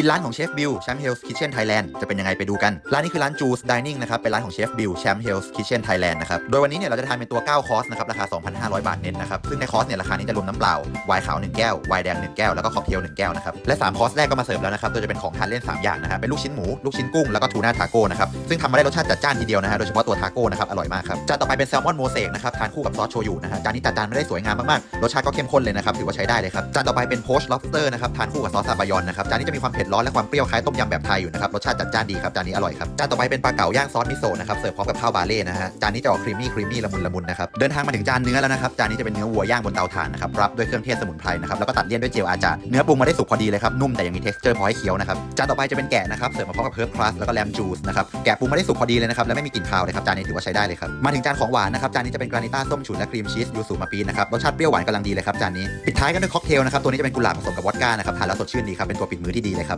กินร้านของเชฟบิลแชมป์เฮลส์คิทเช่นไทยแลนด์จะเป็นยังไงไปดูกัน ร้านนี้คือร้านจูสดิเนิ่งนะครับ เป็นร้านของเชฟบิลแชมป์เฮลส์คิทเช่นไทยแลนด์นะครับ โดยวันนี้เนี่ยเราจะทานเป็นตัว 9 คอร์สนะครับ ราคา 2,500 บาทเน็ตนะครับ ซึ่งในคอร์สเนี่ยราคานี้จะรวมน้ำเปล่า ไวน์ขาว 1 แก้ว ไวน์แดง 1 แก้ว แล้วก็ค็อกเทล 1 แก้วนะครับ และ 3 คอร์สแรกก็มาเสิร์ฟแล้วนะครับ โดยจะเป็นของทานเล่น 3 อย่างนะครับ เป็นลูกชิ้นหมู ลูกชิ้นกุ้ง แล้วก็ทูน่าทาโก้นะครับ ซึ่งทำมาได้รสชาติจัดจ้านทีเดียวนะฮะ โดยเฉพาะตัวทาโก้นะครับ อร่อยมากครับ จานต่อไปเป็นแซลมอนโมเสกนะครับ ทานคู่กับซอสโชยุนะฮะ จานนี้จัดจานไม่ได้สวยงามมากๆ รสชาติก็เข้มข้นเลยนะครับ ถือว่าใช้ได้เลยครับ จานต่อไปเป็นโพชล็อบสเตอร์นะครับ ทานคู่กับซอสซาบายอนนะครับ จานนี้จะมีความเผ็ดร้อนและความเปรี้ยวคล้ายต้มยำแบบไทยอยู่นะครับรสชาติจัดจ้านดีครับจานนี้อร่อยครับจานต่อไปเป็นปลาเก๋าย่างซอสมิโซะนะครับเสิร์ฟพร้อมกับข้าวบาเล่นะฮะจานนี้จะออกครีมมี่ครีมมี่ละมุนละมุนนะครับเดินทางมาถึงจานเนื้อแล้วนะครับจานนี้จะเป็นเนื้อวัวย่างบนเตาถ่านนะครับรับด้วยเครื่องเทศสมุนไพรนะครับแล้วก็ตัดเลี่ยนด้วยเจลอาจารย์เนื้อปรุงมาได้สุกพอดีเลยครับนุ่มแต่ยังมี texture พอให้เคี้ยวนะครับจานต่อไปจะเป็นแกะนะครับเสิร์ฟมาพร้อมกับเพิร์ฟครัสแล้วก็แลมจูสนะครับแกะปรุงมาได้สุกพอดีเลยนะครับและไม่มีกลิ่นคาวเลยครับจานนี้ถือว่าใช้ได้เลยครับมาถึงจานของหวานนะครับจานนี้จะเป็นกรานิต้าส้มฉุนและครีมชีสยูสุมาปีนะครับรสชาติเปรี้ยวหวานกำลังดีเลยครับจานนี้ปิดท้ายกันด้วยค็อกเทลนะครับตัวนี้จะเป็นกุหลาบผสมกับวอดก้านะครับทานแล้วสดชื่นดีครับเป็นตัวปิดมือที่ดีเลยครับ